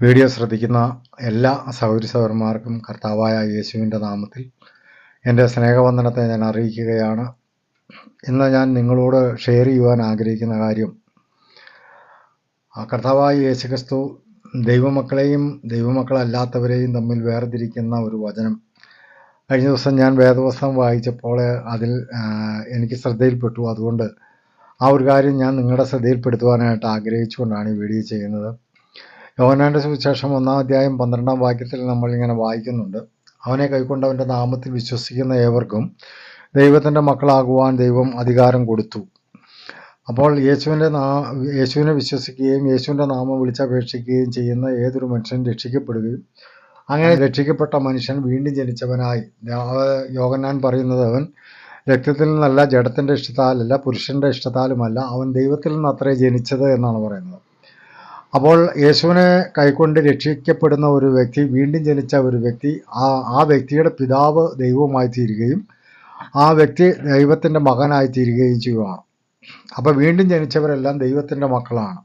Video ശ്രദ്ധിക്കുന്ന എല്ലാ സഹോദരി സഹോദരന്മാർക്കും കർത്താവായ യേശുവിന്റെ നാമത്തിൽ എന്റെ സ്നേഹവന്ദനത്തെ ഞാൻ അറിയിക്കുകയാണ്. ഇന്ന് ഞാൻ നിങ്ങളോട് ഷെയർ ചെയ്യുവാൻ ആഗ്രഹിക്കുന്ന കാര്യം കർത്താവായ യേശുക്രിസ്തു ദൈവമക്കളെയും ദൈവമക്കളല്ലാത്തവരെയും തമ്മിൽ വേർതിരിക്കുന്ന ഒരു വചനം. കഴിഞ്ഞ ദിവസം ഞാൻ വേദവസ്തം വായിച്ചപ്പോൾ അതിൽ എനിക്ക് ശ്രദ്ധയിൽപ്പെട്ടു. അതുകൊണ്ട് ആ ഒരു കാര്യം ഞാൻ നിങ്ങളുടെ ശ്രദ്ധയിൽപ്പെടുത്തുവാനായിട്ട് ആഗ്രഹിച്ചുകൊണ്ടാണ് ഈ വീഡിയോ ചെയ്യുന്നത്. യോഹന്നാന്റെ സുവിശേഷം ഒന്നാം അധ്യായം പന്ത്രണ്ടാം വാക്യത്തിൽ നമ്മൾ ഇങ്ങനെ വായിക്കുന്നുണ്ട്. അവനെ കൈക്കൊണ്ടവന്റെ നാമത്തിൽ വിശ്വസിക്കുന്ന ഏവർക്കും ദൈവത്തിന്റെ മക്കളാകുവാൻ ദൈവം അധികാരം കൊടുത്തു. അപ്പോൾ യേശുവിന്റെ നാ യേശുവിനെ വിശ്വസിക്കുകയും യേശുവിന്റെ നാമം വിളിച്ചപേക്ഷിക്കുകയും ചെയ്യുന്ന ഏതൊരു മനുഷ്യൻ രക്ഷിക്കപ്പെടുകയും അങ്ങനെ രക്ഷിക്കപ്പെട്ട മനുഷ്യൻ വീണ്ടും ജനിച്ചവനായി. യോഗനാൻ പറയുന്നത് അവൻ രക്തത്തിൽ നിന്നല്ല ജഡത്തിന്റെ ഇഷ്ടത്താലല്ല പുരുഷന്റെ ഇഷ്ടത്താലുമല്ല അവൻ ദൈവത്തിൽ നിന്ന് അത്രേ ജനിച്ചത് എന്നാണ് പറയുന്നത്. അപ്പോൾ യേശുവിനെ കൈക്കൊണ്ട് രക്ഷിക്കപ്പെടുന്ന ഒരു വ്യക്തി വീണ്ടും ജനിച്ച ഒരു വ്യക്തി ആ ആ വ്യക്തിയുടെ പിതാവ് ദൈവവുമായി തീരുകയും ആ വ്യക്തി ദൈവത്തിന്റെ മകനായി തീരുകയും ചെയ്യുകയാണ് അപ്പോൾ വീണ്ടും ജനിച്ചവരെല്ലാം ദൈവത്തിന്റെ മക്കളാണ്.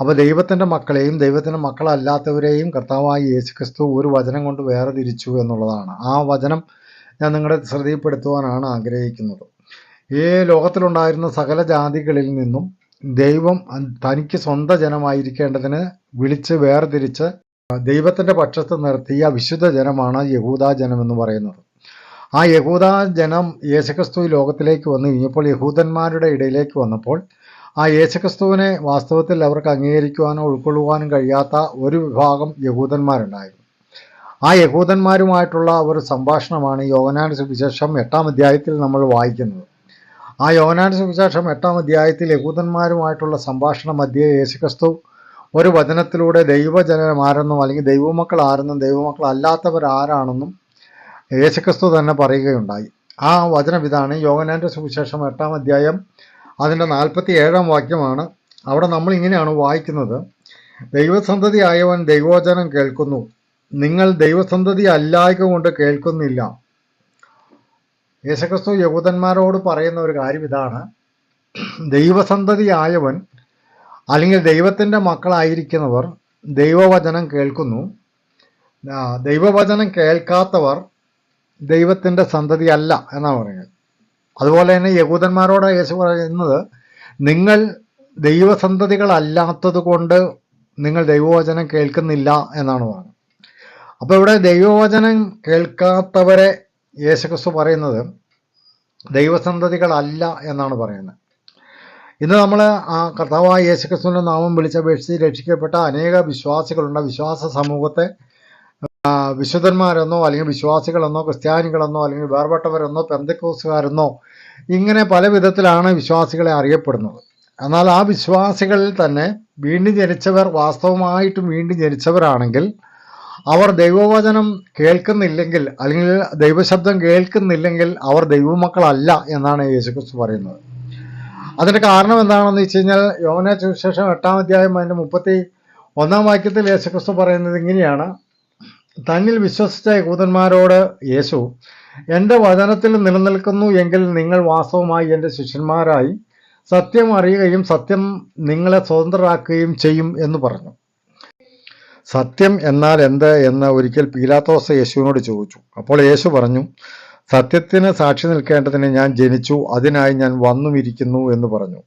അപ്പോൾ ദൈവത്തിന്റെ മക്കളെയും ദൈവത്തിന്റെ മക്കളല്ലാത്തവരെയും കർത്താവായി യേശു ക്രിസ്തു ഒരു വചനം കൊണ്ട് വേറെ തിരിച്ചു എന്നുള്ളതാണ്. ആ വചനം ഞാൻ നിങ്ങളുടെ ശ്രദ്ധയിൽപ്പെടുത്തുവാനാണ് ആഗ്രഹിക്കുന്നത്. ഈ ലോകത്തിലുണ്ടായിരുന്ന സകല ജാതികളിൽ നിന്നും ദൈവം തനിക്ക് സ്വന്തം ജനമായിരിക്കേണ്ടതിന് വിളിച്ച് വേർതിരിച്ച് ദൈവത്തിന്റെ പക്ഷത്ത് നിർത്തിയ വിശുദ്ധ ജനമാണ് യഹൂദാ ജനം എന്ന് പറയുന്നത്. ആ യഹൂദാ ജനം യേശുക്രിസ്തു ലോകത്തിലേക്ക് വന്നു കഴിഞ്ഞപ്പോൾ യഹൂദന്മാരുടെ ഇടയിലേക്ക് വന്നപ്പോൾ ആ യേശുക്രിസ്തുവിനെ വാസ്തവത്തിൽ അവർക്ക് അംഗീകരിക്കുവാനോ ഉൾക്കൊള്ളുവാനും കഴിയാത്ത ഒരു വിഭാഗം യഹൂദന്മാരുണ്ടായിരുന്നു. ആ യഹൂദന്മാരുമായിട്ടുള്ള ഒരു സംഭാഷണമാണ് യോഗനാന സുവിശേഷം എട്ടാം അധ്യായത്തിൽ നമ്മൾ വായിക്കുന്നത്. ആ യോനാന സുവിശേഷം എട്ടാം അധ്യായത്തിൽ യഹൂദന്മാരുമായിട്ടുള്ള സംഭാഷണ മധ്യേ യേശുക്രിസ്തു. ഒരു വചനത്തിലൂടെ ദൈവജനമാരെന്നും അല്ലെങ്കിൽ ദൈവമക്കൾ ആരെന്നും ദൈവമക്കൾ അല്ലാത്തവർ ആരാണെന്നും യേശുക്രിസ്തു തന്നെ പറയുകയുണ്ടായി. ആ വചനം ഇതാണ് യോഗനാന്റെ സുവിശേഷം എട്ടാം അധ്യായം അതിന്റെ നാൽപ്പത്തി ഏഴാം വാക്യമാണ്. അവിടെ നമ്മൾ ഇങ്ങനെയാണ് വായിക്കുന്നത്. ദൈവസന്തതി ആയവൻ ദൈവവചനം കേൾക്കുന്നു. നിങ്ങൾ ദൈവസന്തതി അല്ലായ്ക കൊണ്ട് കേൾക്കുന്നില്ല. യേശുക്രിസ്തു യഹൂദന്മാരോട് പറയുന്ന ഒരു കാര്യം ഇതാണ്. ദൈവസന്തതിയായവൻ അല്ലെങ്കിൽ ദൈവത്തിന്റെ മക്കളായിരിക്കുന്നവർ ദൈവവചനം കേൾക്കുന്നു. ദൈവവചനം കേൾക്കാത്തവർ ദൈവത്തിന്റെ സന്തതി അല്ല എന്നാണ് പറയുന്നത്. അതുപോലെ തന്നെ യഹൂദന്മാരോട് യേശു പറയുന്നത് നിങ്ങൾ ദൈവസന്തതികളല്ലാത്തത് കൊണ്ട് നിങ്ങൾ ദൈവവചനം കേൾക്കുന്നില്ല എന്നാണ് പറഞ്ഞത് അപ്പോൾ ഇവിടെ ദൈവവചനം കേൾക്കാത്തവരെ യേശുക്രിസ്തു പറയുന്നത് ദൈവസന്തതികളല്ല എന്നാണ് പറയുന്നത്. ഇന്ന് നമ്മൾ ആ കർത്താവായ യേശുക്രിസ്തുവിന്റെ നാമം വിളിച്ചപേക്ഷിച്ച് രക്ഷിക്കപ്പെട്ട അനേക വിശ്വാസികളുണ്ട്. വിശ്വാസ സമൂഹത്തെ വിശുദ്ധന്മാരെന്നോ അല്ലെങ്കിൽ വിശ്വാസികളെന്നോ ക്രിസ്ത്യാനികളെന്നോ അല്ലെങ്കിൽ വേർപെട്ടവരെന്നോ പെന്തക്കോസുകാരെന്നോ ഇങ്ങനെ പല വിധത്തിലാണ് വിശ്വാസികളെ അറിയപ്പെടുന്നത്. എന്നാൽ ആ വിശ്വാസികളിൽ തന്നെ വീണ്ടും ജനിച്ചവർ വാസ്തവമായിട്ടും വീണ്ടും ജനിച്ചവരാണെങ്കിൽ അവർ ദൈവവചനം കേൾക്കുന്നില്ലെങ്കിൽ അല്ലെങ്കിൽ ദൈവശബ്ദം കേൾക്കുന്നില്ലെങ്കിൽ അവർ ദൈവമക്കളല്ല എന്നാണ് യേശുക്രിസ്തു പറയുന്നത്. അതിന്റെ കാരണം എന്താണെന്ന് വെച്ച് കഴിഞ്ഞാൽ യോന സുവിശേഷം എട്ടാം അധ്യായം അതിന്റെ മുപ്പത്തി ഒന്നാം വാക്യത്തിൽ യേശുക്രിസ്തു പറയുന്നത് ഇങ്ങനെയാണ്. തന്നിൽ വിശ്വസിച്ച യഹൂദന്മാരോട് യേശു എന്റെ വചനത്തിൽ നിലനിൽക്കുന്നു എങ്കിൽ നിങ്ങൾ വാസ്തവമായി എന്റെ ശിഷ്യന്മാരായി. സത്യം അറിയുകയും സത്യം നിങ്ങളെ സ്വതന്ത്രരാക്കുകയും ചെയ്യും എന്ന് പറഞ്ഞു. സത്യം എന്നാൽ എന്ത് എന്ന് ഒരിക്കൽ പീലാത്തോസ് യേശുവിനോട് ചോദിച്ചു. അപ്പോൾ യേശു പറഞ്ഞു സത്യത്തിന് സാക്ഷി നിൽക്കേണ്ടതിന് ഞാൻ ജനിച്ചു അതിനായി ഞാൻ വന്നുമിരിക്കുന്നു എന്ന് പറഞ്ഞു.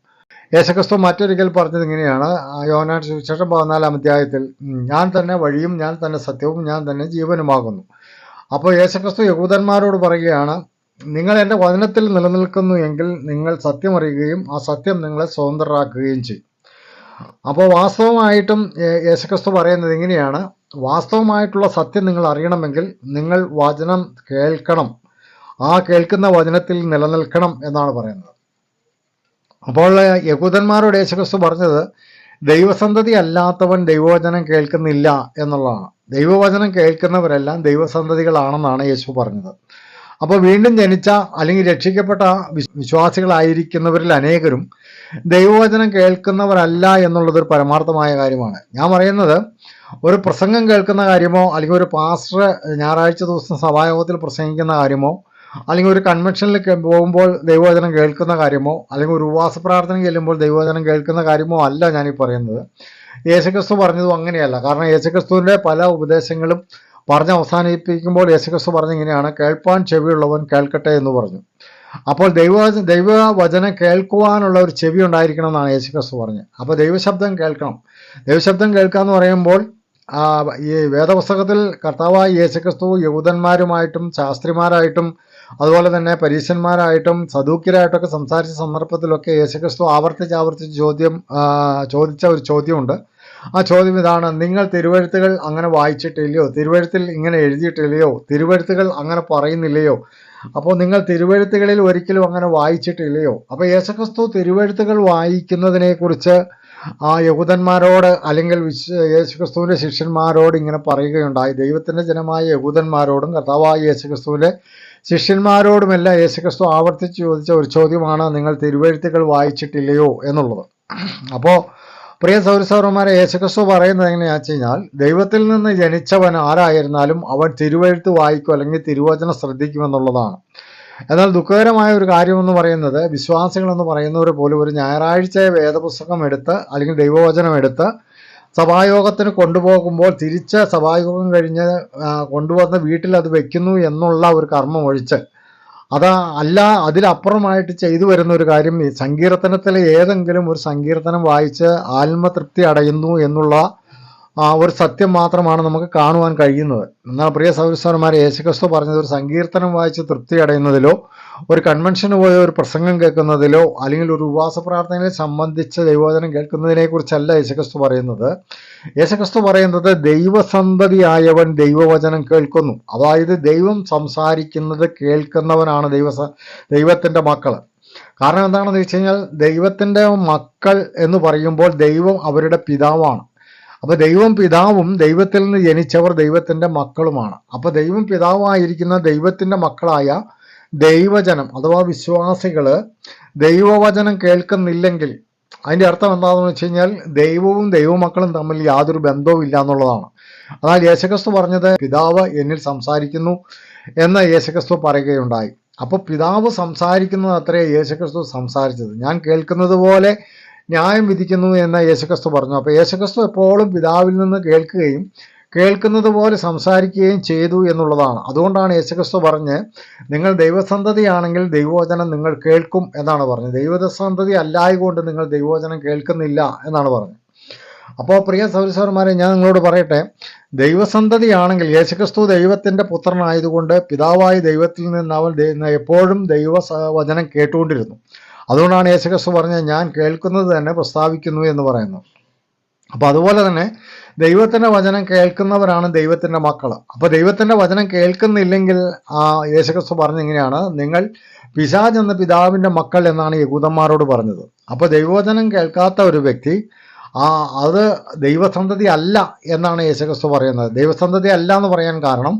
യേശുക്രിസ്തു മറ്റൊരിക്കൽ പറഞ്ഞത് ഇങ്ങനെയാണ്. യോനാട് സുവിശേഷം പതിനാലാം അധ്യായത്തിൽ ഞാൻ തന്നെ വഴിയും ഞാൻ തന്നെ സത്യവും ഞാൻ തന്നെ ജീവനുമാകുന്നു. അപ്പോൾ യേശുക്രിസ്തു യഹൂദന്മാരോട് പറയുകയാണ് നിങ്ങൾ എന്റെ വചനത്തിൽ നിലനിൽക്കുന്നു എങ്കിൽ നിങ്ങൾ സത്യമറിയുകയും ആ സത്യം നിങ്ങളെ സ്വതന്ത്രരാക്കുകയും ചെയ്യും. അപ്പോൾ വാസ്തവമായിട്ടും യേശുക്രിസ്തു പറയുന്നത് ഇങ്ങനെയാണ്. വാസ്തവമായിട്ടുള്ള സത്യം നിങ്ങൾ അറിയണമെങ്കിൽ നിങ്ങൾ വചനം കേൾക്കണം. ആ കേൾക്കുന്ന വചനത്തിൽ നിലനിൽക്കണം എന്നാണ് പറയുന്നത്. അപ്പോൾ യഹൂദന്മാരോട് യേശുക്രിസ്തു പറഞ്ഞത് ദൈവസന്തതി അല്ലാത്തവൻ ദൈവവചനം കേൾക്കുന്നില്ല എന്നുള്ളതാണ്. ദൈവവചനം കേൾക്കുന്നവരെല്ലാം ദൈവസന്തതികളാണെന്നാണ് യേശു പറഞ്ഞത്. അപ്പോൾ വീണ്ടും ജനിച്ച അല്ലെങ്കിൽ രക്ഷിക്കപ്പെട്ട വിശ്- വിശ്വാസികളായിരിക്കുന്നവരിൽ അനേകരും ദൈവവചനം കേൾക്കുന്നവരല്ല എന്നുള്ളത് ഒരു പരമാർത്ഥമായ കാര്യമാണ്. ഞാൻ പറയുന്നത് ഒരു പ്രസംഗം കേൾക്കുന്ന കാര്യമോ അല്ലെങ്കിൽ ഒരു പാസ്റ്റർ ഞായറാഴ്ച ദിവസം സഭായോഗത്തിൽ പ്രസംഗിക്കുന്ന കാര്യമോ അല്ലെങ്കിൽ ഒരു കൺവെൻഷനിൽ പോകുമ്പോൾ ദൈവവചനം കേൾക്കുന്ന കാര്യമോ അല്ലെങ്കിൽ ഒരു ഉപവാസ പ്രാർത്ഥന ചെല്ലുമ്പോൾ ദൈവവചനം കേൾക്കുന്ന കാര്യമോ അല്ല ഞാനീ പറയുന്നത്. യേശുക്രിസ്തു പറഞ്ഞതും അങ്ങനെയല്ല. കാരണം യേശുക്രിസ്തുവിന്റെ പല ഉപദേശങ്ങളും പറഞ്ഞ് അവസാനിപ്പിക്കുമ്പോൾ യേശുക്രിസ്തു പറഞ്ഞിങ്ങനെയാണ് കേൾപ്പാൻ ചെവിയുള്ളവൻ കേൾക്കട്ടെ എന്ന് പറഞ്ഞു. അപ്പോൾ ദൈവ ദൈവവചനം കേൾക്കുവാനുള്ള ഒരു ചെവി ഉണ്ടായിരിക്കണം എന്നാണ് യേശുക്രിസ്തു പറഞ്ഞത് അപ്പോൾ ദൈവശബ്ദം കേൾക്കണം. ദൈവശബ്ദം കേൾക്കുക എന്ന് പറയുമ്പോൾ ഈ വേദപുസ്തകത്തിൽ കർത്താവായ യേശുക്രിസ്തു യഹൂദന്മാരുമായിട്ടും ശാസ്ത്രിമാരായിട്ടും അതുപോലെ തന്നെ പരീശന്മാരായിട്ടും സദൂക്യരായിട്ടൊക്കെ സംസാരിച്ച സന്ദർഭത്തിലൊക്കെ യേശുക്രിസ്തു ആവർത്തിച്ച് ആവർത്തിച്ച് ചോദ്യം ചോദിച്ച ഒരു ചോദ്യമുണ്ട്. ആ ചോദ്യം ഇതാണ്. നിങ്ങൾ തിരുവഴുത്തുകൾ അങ്ങനെ വായിച്ചിട്ടില്ലയോ? തിരുവഴുത്തിൽ ഇങ്ങനെ എഴുതിയിട്ടില്ലയോ? തിരുവഴുത്തുകൾ അങ്ങനെ പറയുന്നില്ലയോ? അപ്പോൾ നിങ്ങൾ തിരുവഴുത്തുകളിൽ ഒരിക്കലും അങ്ങനെ വായിച്ചിട്ടില്ലയോ? അപ്പോൾ യേശുക്രിസ്തു തിരുവഴുത്തുകൾ വായിക്കുന്നതിനെക്കുറിച്ച് ആ യഹൂദന്മാരോട് അല്ലെങ്കിൽ വിശ് യേശുക്രിസ്തുവിന്റെ ശിഷ്യന്മാരോട് ഇങ്ങനെ പറയുകയുണ്ടായി. ദൈവത്തിന്റെ ജനമായ യഹൂദന്മാരോടും കർത്താവായ യേശുക്രിസ്തുവിന്റെ ശിഷ്യന്മാരോടുമെല്ലാം യേശുക്രിസ്തു ആവർത്തിച്ച് ചോദിച്ച ഒരു ചോദ്യമാണ് നിങ്ങൾ തിരുവഴുത്തുകൾ വായിച്ചിട്ടില്ലയോ എന്നുള്ളത്. അപ്പോൾ പ്രിയ സൗരസൗരന്മാരെ യേശുക്രിസ്തു പറയുന്നത് എങ്ങനെയാണെന്ന് വെച്ച് കഴിഞ്ഞാൽ ദൈവത്തിൽ നിന്ന് ജനിച്ചവൻ ആരായിരുന്നാലും അവൻ തിരുവഴുത്ത് വായിക്കും അല്ലെങ്കിൽ തിരുവചനം ശ്രദ്ധിക്കുമെന്നുള്ളതാണ്. എന്നാൽ ദുഃഖകരമായ ഒരു കാര്യമെന്ന് പറയുന്നത് വിശ്വാസികളെന്ന് പറയുന്നവർ പോലും ഒരു ഞായറാഴ്ച വേദപുസ്തകം എടുത്ത് അല്ലെങ്കിൽ ദൈവവചനം എടുത്ത് സഭായോഗത്തിന് കൊണ്ടുപോകുമ്പോൾ തിരിച്ച് സഭായോഗം കഴിഞ്ഞ് കൊണ്ടുവന്ന് വീട്ടിൽ അത് വെക്കുന്നു എന്നുള്ള ഒരു കർമ്മം ഒഴിച്ച് അത് അല്ല അതിലപ്പുറമായിട്ട് ചെയ്തു വരുന്ന ഒരു കാര്യം സങ്കീർത്തനത്തിലെ ഏതെങ്കിലും ഒരു സങ്കീർത്തനം വായിച്ച് ആത്മതൃപ്തി അടയുന്നു എന്നുള്ള ഒരു സത്യം മാത്രമാണ് നമുക്ക് കാണുവാൻ കഴിയുന്നത്. എന്നാൽ പ്രിയ സൗരസ്വരന്മാരെ യേശുക്രിസ്തു പറഞ്ഞത് ഒരു സങ്കീർത്തനം വായിച്ച് തൃപ്തി അടയുന്നതിലോ ഒരു കൺവെൻഷന് പോയ ഒരു പ്രസംഗം കേൾക്കുന്നതിലോ അല്ലെങ്കിൽ ഒരു ഉപവാസ പ്രാർത്ഥനയെ സംബന്ധിച്ച ദൈവവചനം കേൾക്കുന്നതിനെക്കുറിച്ചല്ല യേശുക്രിസ്തു പറയുന്നത്. യേശുക്രിസ്തു പറയുന്നത് ദൈവസന്തതിയായവൻ ദൈവവചനം കേൾക്കുന്നു. അതായത് ദൈവം സംസാരിക്കുന്നത് കേൾക്കുന്നവനാണ് ദൈവ ദൈവത്തിന്റെ മക്കൾ കാരണം എന്താണെന്ന് വെച്ച് കഴിഞ്ഞാൽ ദൈവത്തിന്റെ മക്കൾ എന്ന് പറയുമ്പോൾ ദൈവം അവരുടെ പിതാവാണ്. അപ്പോൾ ദൈവം പിതാവും ദൈവത്തിൽ നിന്ന് ജനിച്ചവർ ദൈവത്തിന്റെ മക്കളുമാണ്. അപ്പോൾ ദൈവം പിതാവായിരിക്കുന്ന ദൈവത്തിന്റെ മക്കളായ ദൈവജനം അഥവാ വിശ്വാസികൾ ദൈവവചനം കേൾക്കുന്നില്ലെങ്കിൽ അതിന്റെ അർത്ഥം എന്താണെന്ന് വെച്ച് കഴിഞ്ഞാൽ ദൈവവും ദൈവമക്കളും തമ്മിൽ യാതൊരു ബന്ധവും ഇല്ല എന്നുള്ളതാണ്. എന്നാൽ യേശുക്രിസ്തു പറഞ്ഞത് പിതാവ് എന്നിൽ സംസാരിക്കുന്നു എന്ന് യേശുക്രിസ്തു പറയുകയുണ്ടായി. അപ്പോൾ പിതാവ് സംസാരിക്കുന്നത് അത്രേ യേശുക്രിസ്തു സംസാരിച്ചത്. ഞാൻ കേൾക്കുന്നത് പോലെ ന്യായം വിധിക്കുന്നു എന്ന് യേശുക്രിസ്തു പറഞ്ഞു. അപ്പോൾ യേശുക്രിസ്തു എപ്പോഴും പിതാവിൽ നിന്ന് കേൾക്കുകയും കേൾക്കുന്നത് പോലെ സംസാരിക്കുകയും ചെയ്തു എന്നുള്ളതാണ്. അതുകൊണ്ടാണ് യേശുക്രിസ്തു പറഞ്ഞ് നിങ്ങൾ ദൈവസന്തതിയാണെങ്കിൽ ദൈവവചനം നിങ്ങൾ കേൾക്കും എന്നാണ് പറഞ്ഞത്. ദൈവസന്തതി അല്ലായതുകൊണ്ട് നിങ്ങൾ ദൈവവചനം കേൾക്കുന്നില്ല എന്നാണ് പറഞ്ഞത്. അപ്പോൾ പ്രിയ സൗരസവന്മാരെ ഞാൻ നിങ്ങളോട് പറയട്ടെ ദൈവസന്തതിയാണെങ്കിൽ യേശുക്രിസ്തു ദൈവത്തിന്റെ പുത്രനായതുകൊണ്ട് പിതാവായ ദൈവത്തിൽ നിന്ന് അവൻ എപ്പോഴും ദൈവ വചനം കേട്ടുകൊണ്ടിരുന്നു. അതുകൊണ്ടാണ് യേശുക്രിസ്തു പറഞ്ഞത് ഞാൻ കേൾക്കുന്നത് തന്നെ പ്രസ്താവിക്കുന്നു എന്ന് പറയുന്നു. അപ്പോൾ അതുപോലെ തന്നെ ദൈവത്തിന്റെ വചനം കേൾക്കുന്നവരാണ് ദൈവത്തിന്റെ മക്കൾ അപ്പോൾ ദൈവത്തിന്റെ വചനം കേൾക്കുന്നില്ലെങ്കിൽ ആ യേശുക്രിസ്തു പറഞ്ഞിങ്ങനെയാണ് നിങ്ങൾ പിശാജ് എന്ന പിതാവിന്റെ മക്കൾ എന്നാണ് യഹൂദന്മാരോട് പറഞ്ഞത്. അപ്പോൾ ദൈവവചനം കേൾക്കാത്ത ഒരു വ്യക്തി ആ അത് ദൈവസന്തതി അല്ല എന്നാണ് യേശുക്രിസ്തു പറയുന്നത്. ദൈവസന്തതി അല്ല എന്ന് പറയാൻ കാരണം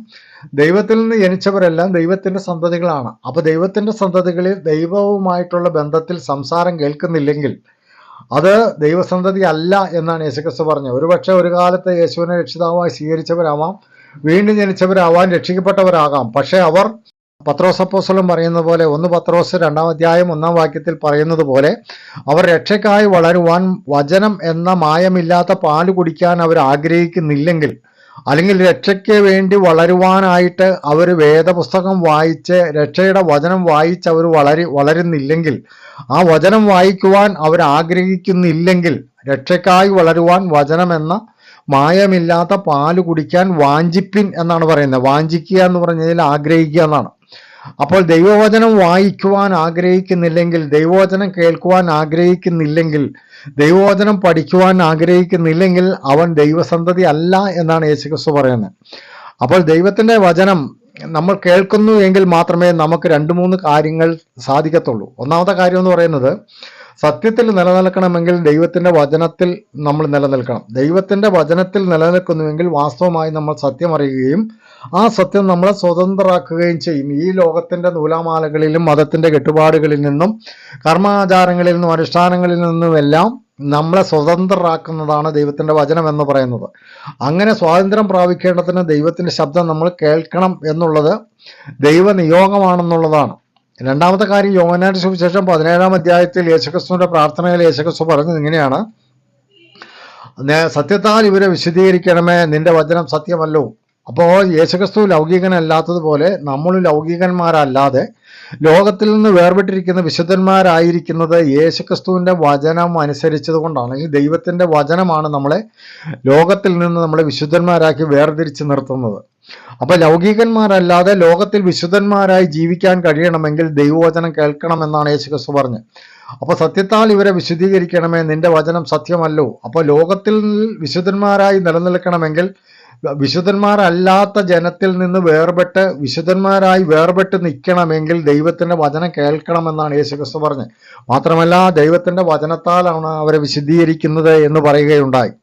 ദൈവത്തിൽ നിന്ന് ജനിച്ചവരെല്ലാം ദൈവത്തിന്റെ സന്തതികളാണ്. അപ്പോൾ ദൈവത്തിന്റെ സന്തതികളിൽ ദൈവവുമായിട്ടുള്ള ബന്ധത്തിൽ സംസാരം കേൾക്കുന്നില്ലെങ്കിൽ അത് ദൈവസന്തതി അല്ല എന്നാണ് യേശുക്രിസ്തു പറഞ്ഞത്. ഒരുപക്ഷെ ഒരു കാലത്ത് യേശുവിനെ രക്ഷിതാവായി സ്വീകരിച്ചവരാവാം വീണ്ടും ജനിച്ചവരാവാൻ രക്ഷിക്കപ്പെട്ടവരാകാം. പക്ഷേ അവർ പത്രോസപ്പോസലും പറയുന്ന പോലെ ഒന്ന് പത്രോസ് രണ്ടാം അധ്യായം ഒന്നാം വാക്യത്തിൽ പറയുന്നത് പോലെ അവർ രക്ഷയ്ക്കായി വളരുവാൻ വചനം എന്ന മായമില്ലാത്ത പാൽ കുടിക്കാൻ അവർ ആഗ്രഹിക്കുന്നില്ലെങ്കിൽ അല്ലെങ്കിൽ രക്ഷയ്ക്ക് വേണ്ടി വളരുവാനായിട്ട് അവർ വേദപുസ്തകം വായിച്ച് രക്ഷയുടെ വചനം വായിച്ച് അവർ വളരി വളരുന്നില്ലെങ്കിൽ ആ വചനം വായിക്കുവാൻ അവർ ആഗ്രഹിക്കുന്നില്ലെങ്കിൽ രക്ഷയ്ക്കായി വളരുവാൻ വചനമെന്ന മായമില്ലാത്ത പാൽ കുടിക്കാൻ വാഞ്ചിപ്പിൻ എന്നാണ് പറയുന്നത്. വാഞ്ചിക്കുക എന്ന് പറഞ്ഞതിൽ ആഗ്രഹിക്കുക എന്നാണ്. അപ്പോൾ ദൈവവചനം വായിക്കുവാൻ ആഗ്രഹിക്കുന്നില്ലെങ്കിൽ ദൈവവചനം കേൾക്കുവാൻ ആഗ്രഹിക്കുന്നില്ലെങ്കിൽ ദൈവവചനം പഠിക്കുവാൻ ആഗ്രഹിക്കുന്നില്ലെങ്കിൽ അവൻ ദൈവസന്തതി അല്ല എന്നാണ് യേശുക്രിസ്തു പറയുന്നത്. അപ്പോൾ ദൈവത്തിന്റെ വചനം നമ്മൾ കേൾക്കുന്നു എങ്കിൽ മാത്രമേ നമുക്ക് രണ്ട് മൂന്ന് കാര്യങ്ങൾ സാധിക്കത്തുള്ളൂ. ഒന്നാമത്തെ കാര്യം എന്ന് പറയുന്നത് സത്യത്തിൽ നിലനിൽക്കണമെങ്കിൽ ദൈവത്തിന്റെ വചനത്തിൽ നമ്മൾ നിലനിൽക്കണം. ദൈവത്തിന്റെ വചനത്തിൽ നിലനിൽക്കുന്നുവെങ്കിൽ വാസ്തവമായി നമ്മൾ സത്യം അറിയുകയും ആ സത്യം നമ്മളെ സ്വതന്ത്രരാക്കുകയും ചെയ്യും. ഈ ലോകത്തിന്റെ നൂലാമാലകളിലും മതത്തിന്റെ കെട്ടുപാടുകളിൽ നിന്നും കർമാചാരങ്ങളിൽ നിന്നും അനുഷ്ഠാനങ്ങളിൽ നിന്നുമെല്ലാം നമ്മളെ സ്വതന്ത്രരാക്കുന്നതാണ് ദൈവത്തിന്റെ വചനം എന്ന് പറയുന്നത്. അങ്ങനെ സ്വാതന്ത്ര്യം പ്രാപിക്കേണ്ടതിന് ദൈവത്തിന്റെ ശബ്ദം നമ്മൾ കേൾക്കണം എന്നുള്ളത് ദൈവനിയോഗമാണെന്നുള്ളതാണ്. രണ്ടാമത്തെ കാര്യം യോമനാട് സുവിശേഷം പതിനേഴാം അധ്യായത്തിൽ യേശുക്രിസ്തുവിന്റെ പ്രാർത്ഥനയിൽ യേശുക്രിസ്തു പറഞ്ഞത് ഇങ്ങനെയാണ്. സത്യത്താൽ ഇവരെ വിശദീകരിക്കണമേ നിന്റെ വചനം സത്യമല്ലോ. അപ്പോൾ യേശുക്രിസ്തു ലൗകികനല്ലാത്തതുപോലെ നമ്മൾ ലൗകികന്മാരല്ലാതെ ലോകത്തിൽ നിന്ന് വേർപെട്ടിരിക്കുന്ന വിശുദ്ധന്മാരായിരിക്കുന്നത് യേശുക്രിസ്തുവിന്റെ വചനം അനുസരിച്ചത് കൊണ്ടാണ് ഈ ദൈവത്തിന്റെ വചനമാണ് നമ്മളെ ലോകത്തിൽ നിന്ന് നമ്മളെ വിശുദ്ധന്മാരാക്കി വേർതിരിച്ച് നിർത്തുന്നത്. അപ്പോൾ ലൗകികന്മാരല്ലാതെ ലോകത്തിൽ വിശുദ്ധന്മാരായി ജീവിക്കാൻ കഴിയണമെങ്കിൽ ദൈവവചനം കേൾക്കണമെന്നാണ് യേശുക്രിസ്തു പറഞ്ഞത് അപ്പോൾ സത്യത്താൽ ഇവരെ വിശുദ്ധീകരിക്കണമേ നിന്റെ വചനം സത്യമല്ലോ. അപ്പോൾ ലോകത്തിൽ വിശുദ്ധന്മാരായി നിലനിൽക്കണമെങ്കിൽ വിശുദ്ധന്മാരല്ലാത്ത ജനത്തിൽ നിന്ന് വേർപെട്ട് വിശുദ്ധന്മാരായി വേർപെട്ട് നിൽക്കണമെങ്കിൽ ദൈവത്തിന്റെ വചനം കേൾക്കണമെന്നാണ് യേശുക്രിസ്തു പറഞ്ഞത് മാത്രമല്ല ദൈവത്തിന്റെ വചനത്താലാണ് അവരെ വിശുദ്ധീകരിക്കുന്നത് എന്ന് പറയുകയുണ്ടായി.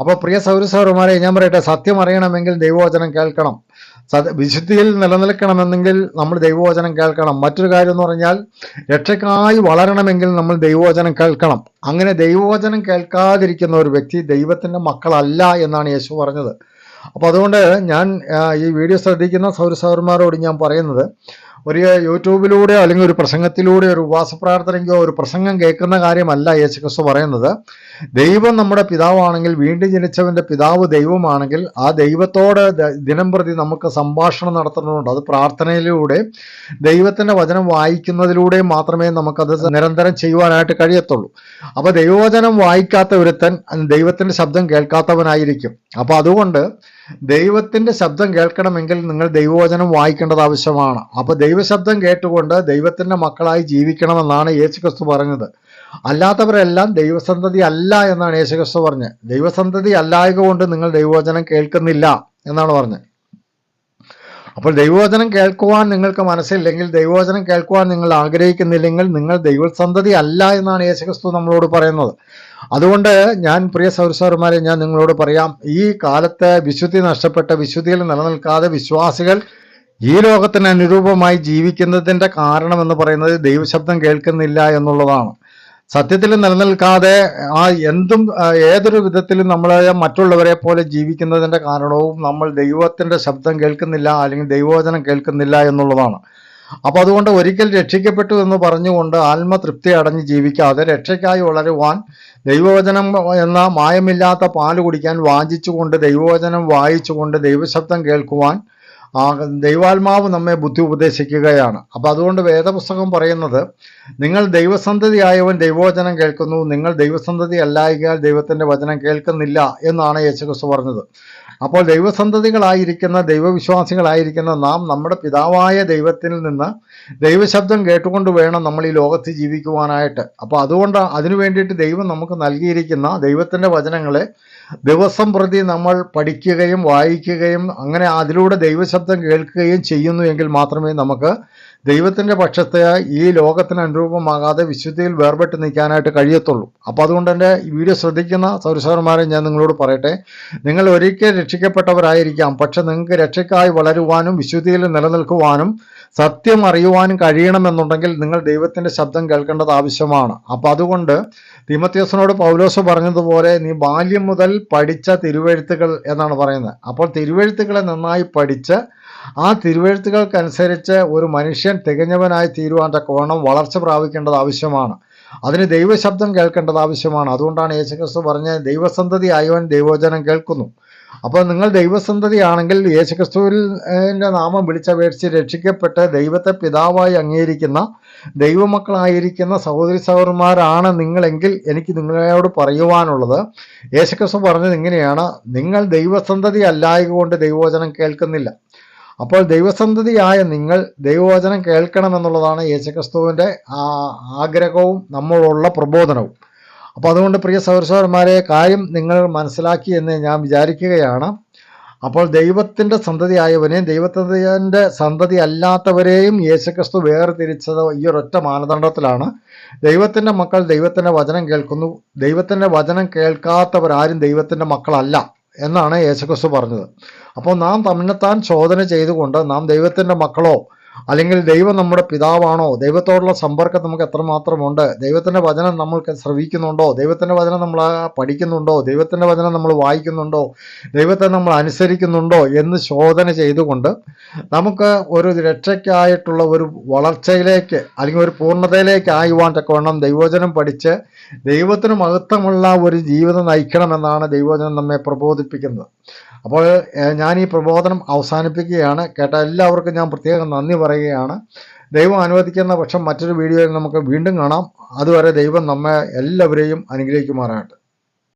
അപ്പോൾ പ്രിയ സൗരസൗരന്മാരെ ഞാൻ പറയട്ടെ സത്യം അറിയണമെങ്കിൽ ദൈവവചനം കേൾക്കണം. വിശുദ്ധിയിൽ നിലനിൽക്കണമെന്നെങ്കിൽ നമ്മൾ ദൈവവചനം കേൾക്കണം. മറ്റൊരു കാര്യം എന്ന് പറഞ്ഞാൽ രക്ഷക്കായി വളരണമെങ്കിൽ നമ്മൾ ദൈവവചനം കേൾക്കണം. അങ്ങനെ ദൈവവചനം കേൾക്കാതിരിക്കുന്ന ഒരു വ്യക്തി ദൈവത്തിന്റെ മക്കളല്ല എന്നാണ് യേശു പറഞ്ഞത്. അപ്പോൾ അതുകൊണ്ട് ഞാൻ ഈ വീഡിയോ ശ്രദ്ധിക്കുന്ന സൗരസൗരന്മാരോട് ഞാൻ പറയുന്നത് ഒരു യൂട്യൂബിലൂടെയോ അല്ലെങ്കിൽ ഒരു പ്രസംഗത്തിലൂടെയോ ഒരു ഉപവാസ പ്രാർത്ഥനയ്ക്കോ ഒരു പ്രസംഗം കേൾക്കുന്ന കാര്യമല്ല യേശുക്രിസ്തു പറയുന്നത്. ദൈവം നമ്മുടെ പിതാവാണെങ്കിൽ വീണ്ടും ജനിച്ചവന്റെ പിതാവ് ദൈവമാണെങ്കിൽ ആ ദൈവത്തോട് ദിനം പ്രതി നമുക്ക് സംഭാഷണം നടത്തുന്നുണ്ട്. അത് പ്രാർത്ഥനയിലൂടെ ദൈവത്തിന്റെ വചനം വായിക്കുന്നതിലൂടെ മാത്രമേ നമുക്കത് നിരന്തരം ചെയ്യുവാനായിട്ട് കഴിയത്തുള്ളൂ. അപ്പോൾ ദൈവവചനം വായിക്കാത്ത ഒരുത്തൻ ദൈവത്തിന്റെ ശബ്ദം കേൾക്കാത്തവനായിരിക്കും. അപ്പോൾ അതുകൊണ്ട് ദൈവത്തിന്റെ ശബ്ദം കേൾക്കണമെങ്കിൽ നിങ്ങൾ ദൈവവചനം വായിക്കേണ്ടത് ആവശ്യമാണ്. അപ്പൊ ദൈവശബ്ദം കേട്ടുകൊണ്ട് ദൈവത്തിന്റെ മക്കളായി ജീവിക്കണമെന്നാണ് യേശുക്രിസ്തു പറഞ്ഞത്. അല്ലാത്തവരെല്ലാം ദൈവസന്തതി അല്ല എന്നാണ് യേശുക്രിസ്തു പറഞ്ഞത് ദൈവസന്തതി അല്ലായക കൊണ്ട് നിങ്ങൾ ദൈവവചനം കേൾക്കുന്നില്ല എന്നാണ് പറഞ്ഞത് അപ്പോൾ ദൈവവചനം കേൾക്കുവാൻ നിങ്ങൾക്ക് മനസ്സില്ലെങ്കിൽ ദൈവവചനം കേൾക്കുവാൻ നിങ്ങൾ ആഗ്രഹിക്കുന്നില്ലെങ്കിൽ നിങ്ങൾ ദൈവസന്തതി അല്ല എന്നാണ് യേശുക്രിസ്തു നമ്മളോട് പറയുന്നത്. അതുകൊണ്ട് ഞാൻ പ്രിയ സൗരസൗരന്മാരെ ഞാൻ നിങ്ങളോട് പറയാം ഈ കാലത്ത് വിശുദ്ധി നഷ്ടപ്പെട്ട വിശുദ്ധിയിൽ നിലനിൽക്കാതെ വിശ്വാസികൾ ഈ ലോകത്തിന് അനുരൂപമായി ജീവിക്കുന്നതിന്റെ കാരണം എന്ന് പറയുന്നത് ദൈവശബ്ദം കേൾക്കുന്നില്ല എന്നുള്ളതാണ്. സത്യത്തിൽ നിലനിൽക്കാതെ ആ എന്തും ഏതൊരു വിധത്തിലും നമ്മൾ മറ്റുള്ളവരെ പോലെ ജീവിക്കുന്നതിന്റെ കാരണവും നമ്മൾ ദൈവത്തിന്റെ ശബ്ദം കേൾക്കുന്നില്ല അല്ലെങ്കിൽ ദൈവവചനം കേൾക്കുന്നില്ല എന്നുള്ളതാണ്. അപ്പോൾ അതുകൊണ്ട് ഒരിക്കൽ രക്ഷിക്കപ്പെട്ടു എന്ന് പറഞ്ഞുകൊണ്ട് ആത്മതൃപ്തി അടഞ്ഞ് ജീവിക്കാതെ രക്ഷയ്ക്കായി വളരുവാൻ ദൈവവചനം എന്ന മായമില്ലാത്ത പാൽ കുടിക്കാൻ വാഞ്ചിച്ചുകൊണ്ട് ദൈവവചനം വായിച്ചുകൊണ്ട് ദൈവശബ്ദം കേൾക്കുവാൻ ആ ദൈവാത്മാവ് നമ്മെ ബുദ്ധി ഉപദേശിക്കുകയാണ് അപ്പോൾ അതുകൊണ്ട് വേദപുസ്തകം പറയുന്നത് നിങ്ങൾ ദൈവസന്തതിയായവൻ ദൈവവചനം കേൾക്കുന്നു നിങ്ങൾ ദൈവസന്തതി അല്ലായികയാൽ ദൈവത്തിന്റെ വചനം കേൾക്കുന്നില്ല എന്നാണ് യേശുക്രിസ്തു പറഞ്ഞത്. അപ്പോൾ ദൈവസന്തതികളായിരിക്കുന്ന ദൈവവിശ്വാസികളായിരിക്കുന്ന നാം നമ്മുടെ പിതാവായ ദൈവത്തിൽ നിന്ന് ദൈവശബ്ദം കേട്ടുകൊണ്ട് വേണം നമ്മൾ ഈ ലോകത്ത് ജീവിക്കുവാനായിട്ട്. അപ്പോൾ അതുകൊണ്ട് അതിനു വേണ്ടിയിട്ട് ദൈവം നമുക്ക് നൽകിയിരിക്കുന്ന ദൈവത്തിന്റെ വചനങ്ങളെ ദിവസം പ്രതി നമ്മൾ പഠിക്കുകയും വായിക്കുകയും അങ്ങനെ അതിലൂടെ ദൈവശബ്ദം കേൾക്കുകയും ചെയ്യുന്നു എങ്കിൽ മാത്രമേ നമുക്ക് ദൈവത്തിന്റെ പക്ഷത്തെ ഈ ലോകത്തിന് അനുരൂപമാകാതെ വിശുദ്ധിയിൽ വേർപെട്ട് നിൽക്കാനായിട്ട് കഴിയത്തുള്ളൂ. അപ്പോൾ അതുകൊണ്ട് തന്നെ ഈ വീഡിയോ ശ്രദ്ധിക്കുന്ന സൗരസവന്മാരെ ഞാൻ നിങ്ങളോട് പറയട്ടെ. നിങ്ങൾ ഒരിക്കൽ രക്ഷിക്കപ്പെട്ടവരായിരിക്കാം. പക്ഷെ നിങ്ങൾക്ക് രക്ഷയ്ക്കായി വളരുവാനും വിശുദ്ധിയിൽ നിലനിൽക്കുവാനും സത്യം അറിയുവാനും കഴിയണമെന്നുണ്ടെങ്കിൽ നിങ്ങൾ ദൈവത്തിന്റെ ശബ്ദം കേൾക്കേണ്ടത് ആവശ്യമാണ്. അപ്പോൾ അതുകൊണ്ട് തിമത്യോസിനോട് പൗലോസ് പറഞ്ഞതുപോലെ നീ ബാല്യം മുതൽ പഠിച്ച തിരുവെഴുത്തുകൾ എന്നാണ് പറയുന്നത്. അപ്പോൾ തിരുവെഴുത്തുകളെ നന്നായി പഠിച്ച് ആ തിരുവഴുത്തുകൾക്കനുസരിച്ച് ഒരു മനുഷ്യൻ തികഞ്ഞവനായി തീരുവാൻ തക്കവണ്ണം വളർച്ച പ്രാപിക്കേണ്ടത് ആവശ്യമാണ്. അതിന് ദൈവശബ്ദം കേൾക്കേണ്ടത് ആവശ്യമാണ്. അതുകൊണ്ടാണ് യേശുക്രിസ്തു പറഞ്ഞ ദൈവസന്തതി ആയവൻ ദൈവോചനം കേൾക്കുന്നു. അപ്പോൾ നിങ്ങൾ ദൈവസന്തതിയാണെങ്കിൽ യേശുക്രിസ്തുവിൽ ന്റെ നാമം വിളിച്ചപേക്ഷിച്ച് രക്ഷിക്കപ്പെട്ട് ദൈവത്തെ പിതാവായി അംഗീകരിക്കുന്ന ദൈവമക്കളായിരിക്കുന്ന സഹോദരി സഹോദരന്മാരാണ് നിങ്ങളെങ്കിൽ എനിക്ക് നിങ്ങളോട് പറയുവാനുള്ളത്. യേശുക്രിസ്തു പറഞ്ഞത് ഇങ്ങനെയാണ് നിങ്ങൾ ദൈവസന്തതി അല്ലായതുകൊണ്ട് ദൈവവചനം കേൾക്കുന്നില്ല. അപ്പോൾ ദൈവസന്തതിയായ നിങ്ങൾ ദൈവവചനം കേൾക്കണമെന്നുള്ളതാണ് യേശുക്രിസ്തുവിന്റെ ആ ആഗ്രഹവും നമ്മളുള്ള പ്രബോധനവും. അപ്പോൾ അതുകൊണ്ട് പ്രിയ സഹോദരന്മാരെ കാര്യം നിങ്ങൾ മനസ്സിലാക്കി എന്ന് ഞാൻ വിചാരിക്കുകയാണ്. അപ്പോൾ ദൈവത്തിന്റെ സന്തതിയായവനെയും ദൈവത്തിന്റെ സന്തതി അല്ലാത്തവരെയും യേശുക്രിസ്തു വേർതിരിച്ചത് ഈ ഒരൊറ്റ മാനദണ്ഡത്തിലാണ്. ദൈവത്തിന്റെ മക്കൾ ദൈവത്തിന്റെ വചനം കേൾക്കുന്നു. ദൈവത്തിന്റെ വചനം കേൾക്കാത്തവരാരും ദൈവത്തിന്റെ മക്കളല്ല. എന്നാണ് യേശുക്രിസ്തു പറഞ്ഞത്. അപ്പോൾ നാം തമ്മിനെത്താൻ ശോധന ചെയ്തുകൊണ്ട് നാം ദൈവത്തിന്റെ മക്കളോ അല്ലെങ്കിൽ ദൈവം നമ്മുടെ പിതാവാണോ? ദൈവത്തോടുള്ള സമ്പർക്കം നമുക്ക് എത്രമാത്രമുണ്ട്? ദൈവത്തിന്റെ വചനം നമ്മൾ ശ്രവിക്കുന്നുണ്ടോ? ദൈവത്തിന്റെ വചനം നമ്മൾ പഠിക്കുന്നുണ്ടോ? ദൈവത്തിന്റെ വചനം നമ്മൾ വായിക്കുന്നുണ്ടോ? ദൈവത്തെ നമ്മൾ അനുസരിക്കുന്നുണ്ടോ എന്ന് ശോധന ചെയ്തുകൊണ്ട് നമുക്ക് ഒരു രക്ഷയ്ക്കായിട്ടുള്ള ഒരു വളർച്ചയിലേക്ക് അല്ലെങ്കിൽ ഒരു പൂർണതയിലേക്ക് ആയുവാൻ തക്കവണ്ണം ദൈവവചനം പഠിച്ച് ദൈവത്തിന് മഹത്വമുള്ള ഒരു ജീവിതം നയിക്കണമെന്നാണ് ദൈവവചനം നമ്മെ പ്രബോധിപ്പിക്കുന്നത്. അപ്പോൾ ഞാൻ ഈ പ്രബോധനം അവസാനിപ്പിക്കുകയാണ്. കേട്ട എല്ലാവർക്കും ഞാൻ പ്രത്യേകം നന്ദി പറയുകയാണ്. ദൈവം അനുവദിക്കുന്ന പക്ഷം മറ്റൊരു വീഡിയോയിൽ നമുക്ക് വീണ്ടും കാണാം. അതുവരെ ദൈവം നമ്മെ എല്ലാവരെയും അനുഗ്രഹിക്കുമാറാകട്ടെ.